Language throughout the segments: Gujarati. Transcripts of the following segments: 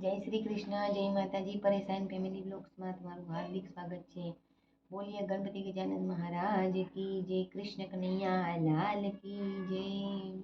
જય શ્રી કૃષ્ણ, જય માતાજી. પરેશાન ફેમિલી બ્લોગ્સમાં તમારું હાર્દિક સ્વાગત છે. બોલીએ ગણપતિ ગજાનંદ મહારાજ કી જય, કૃષ્ણ કનૈયા, લાલ કી જય.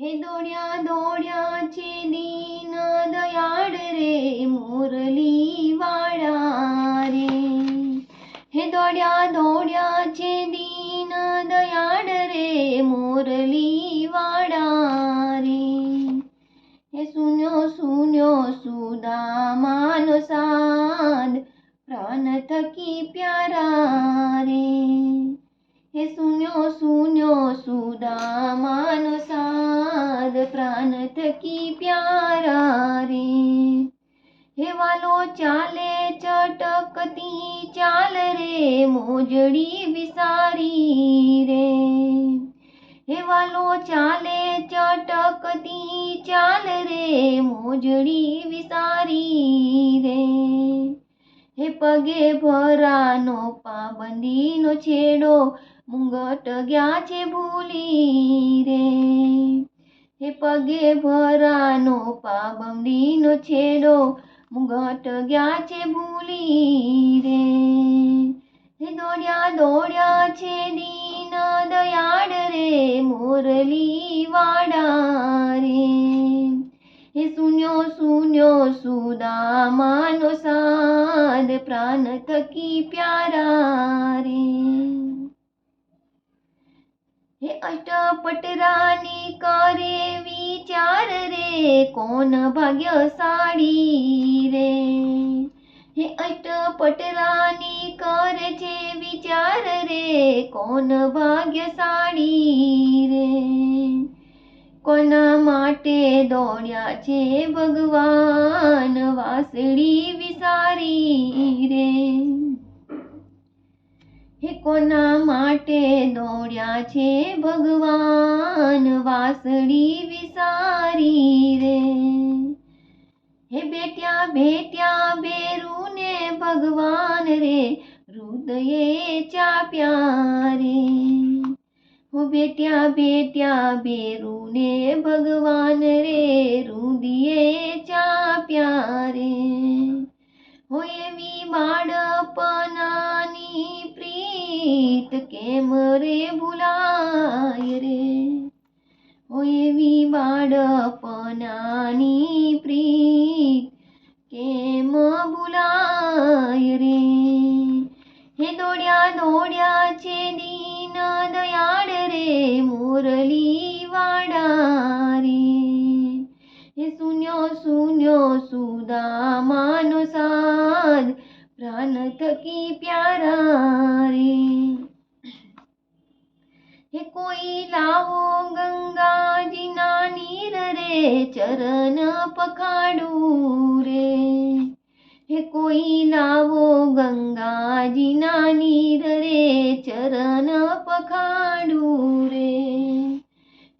હે દોડ્યા દોડ્યા છે દીન દયાળ રે મુરલી પ્રાણ થકી પ્યારા રે હે સુન્યો સુન્યો સુદામાનો સાદ પ્રાણ થકી પ્યારા રે હે વાલો ચાલે ચટકતી ચાલ રે મોજડી વિસારી રે હે વાલો ચાલે ચટકતી ચાલ રે મોજડી વિસારી રે હે પગે ભરાનો પાબંદીનો છેડો મુંગટ ગયા છે ભૂલી રે. હે પગે ભરાનો પાબંદીનો છેડો મુંગટ ગયા છે ભૂલી રે. હે દોડ્યા દોડ્યા છે દીન દયાળ રે મોરલી વાડા રે. હે સુન્યો સુન્યો, સુદામાનો સાદ પ્રાણ થકી પ્યારા રે હે અષ્ટપટરાની કરે વિચાર રે, કોણ ભાગ્યશાળી રે? હે અષ્ટપટરાની કરે છે વિચાર રે, કોણ ભાગ્યશાળી રે? કોના માટે દોડ્યા છે ભગવાન? વાસળી વિસારી રે. હે કોના માટે દોડ્યા છે ભગવાન? વાસળી વિસારી રે. હે બેટ્યા બેટ્યા, બેરુને ભગવાન રે, હૃદયે ચાપ્યા રે. હો બેટ્યા બેટ્યા બેરુને ભગવાન રે રુદિયે ચા પ્યારે. હો એવી બાળપનાની પ્રીત કેમ રે ભૂલાય મુરલી વાડા રે સુન્યો સુન્યો સુદામાનો સાદ પ્રાણ થકી પ્યારા રે હે કોઈ લાવો ગંગાજીના નીર રે ચરણ પખાડું રે. હે કોઈ નાવો ગંગાજીના નીર રે, ચરણ પખાડું રે.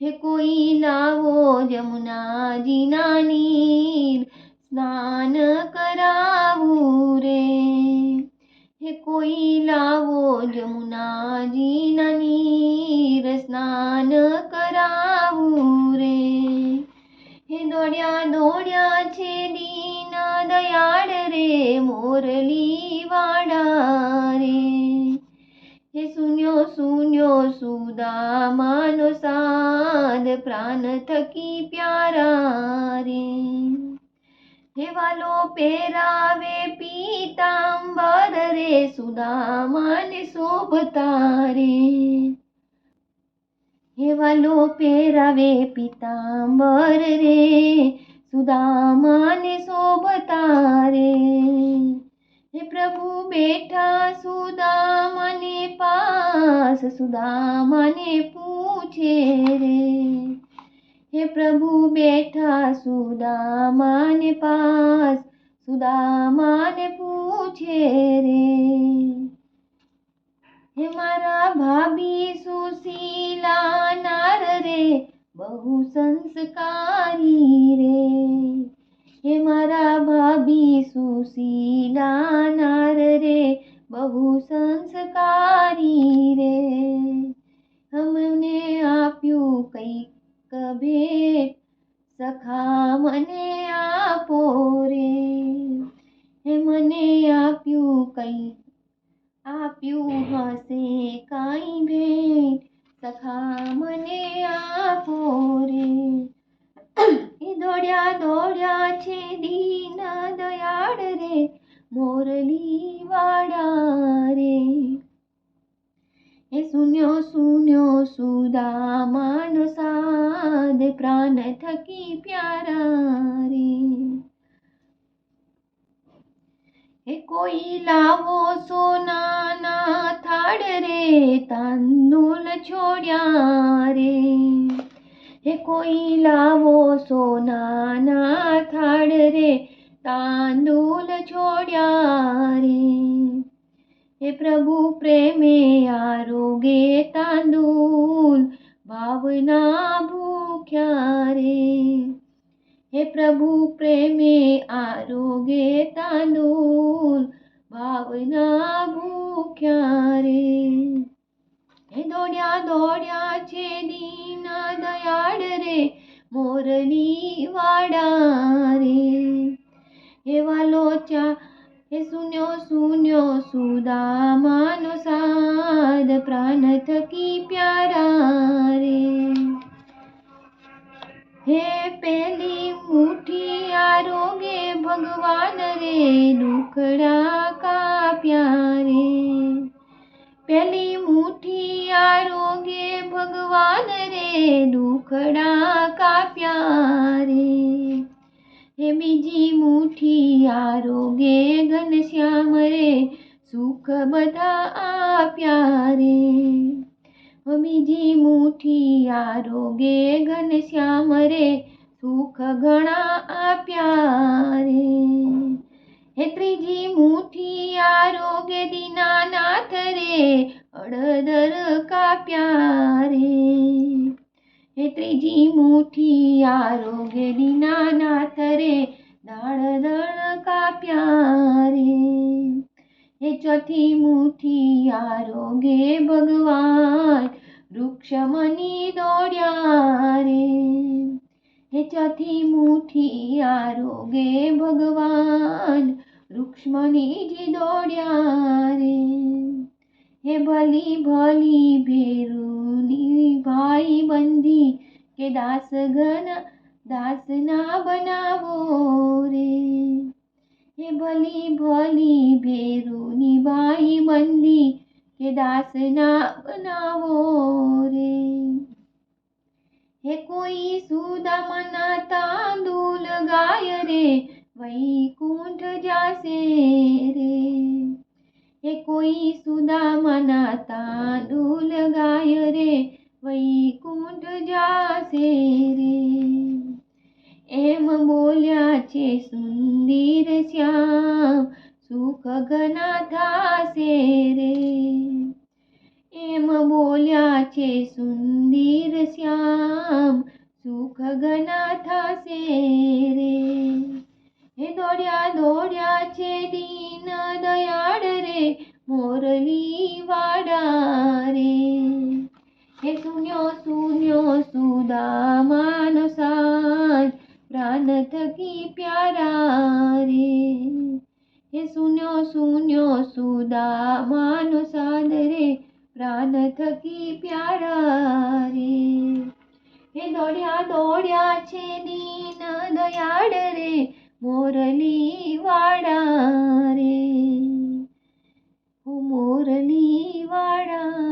હે કોઈ લાવો જમુનાજીના નીર, સ્નાન કરાવું રે. હે કોઈ લાવો જમુનાજીના નીર, સ્નાન કરાવું રે. હે દોડ્યા દોડ્યા છે દીન દયાળ રે મોરલી વાડા રે હે સુન્યો સુન્યો સુદામાનો સાદ પ્રાણ થકી પ્યારા રે હે વાલો પહેરાવે પીતાંબર રે સુદામાને શોભતા રે હે વાલો પહેરાવે પીતાંબર રે સુદામાને શોભતા રે હે પ્રભુ બેઠા સુદામાને પાસ, સુદામાને પૂછે રે. હે પ્રભુ બેઠા સુદામાને પાસ, સુદામાને પૂછે રે. હે મારા ભાભી સુશીલા બહુ સંસ્કારી રે હે મારા ભાભી સુશીલા નાર રે બહુ સંસ્કારી રે દોડ્યા દોડ્યા છે દીન દયાળ રે મોરલી વાળા રે. એ શૂન્યો શૂન્યો સુદામાનો સાદ પ્રાણ થકી પ્યારા રે. એ કોઈ લાવો સોનાના થાળ રે તાંદુલ છોડ્યા રે. હે કોઈ લાવો સોનાના થાળ રે, તાંદુલ છોડ્યા રે. હે પ્રભુ પ્રેમે આરોગે તાંદુલ, ભાવના ભૂખ્યા રે. હે પ્રભુ પ્રેમે આરોગે તાંદુલ, ભાવના ભૂખ્યા રે. હે દોડ્યા દોડ્યા છે રે મોરલી વાડા રે એવા લોચા એ શૂન્યો શૂન્યો સુદામાનો સાદ પ્રાણ થકી પ્યારા રે હે પેલી મુઠી આરોગે ભગવાન રે દુખડા કાપ્યા રે. પેલી ભગવાન રે, દુખડા કાપ્યા રે. હે બીજી મુઠી આરોગે ઘનશ્યામ રે, સુખ બધા આપ્યા રે. બીજી મુઠી આરોગે ઘનશ્યામ રે, સુખ ઘણા આપ્યા રે. હે ત્રીજી મુઠ્ઠી આરોગે દીનાનાથ રે અડદર કાપ્યા રે. હે ત્રીજી મુઠ્ઠી આરોગે દીનાનાથ રે દાળ દળ કાપ્યા રે. હે ચોથી મુઠી આરોગ્ય ભગવાન, વૃક્ષમની દોડ્યા રે. હે ચોથી મુઠ્ઠી આરોગે ભગવાન વૃક્ષમની દોડ્યા રે. હે ભલી ભલી ભેરુની ભાઈ બંધી કે દાસ ઘન દાસ ના બનાવો રે. હે ભલી ભલી ભેરુની ભાઈ બંધી કે દાસના બનાવો રે. હે કોઈ સુદામના તાંદુલ ગાય રે, વૈકુંઠ જાશે રે. હે કોઈ સુદામના તાંદુલ ગાય રે, વૈકુંઠ જાશે રે. એમ બોલ્યા છે સુંદર શ્યામ, સુખ ઘના થાશે રે. એમ બોલ્યા છે સુંદર હે શૂન્યો શૂન્યો સુદામાનો સાજ પ્રાણ થકી પ્યારા રે હે શૂન્યો શૂન્યો સુદામાનો સાદ રે પ્રાણ થકી પ્યારા રે હે દોડ્યા દોડ્યા છે દીન દયાળ રે મોરલી વાડા રે મોરલી રે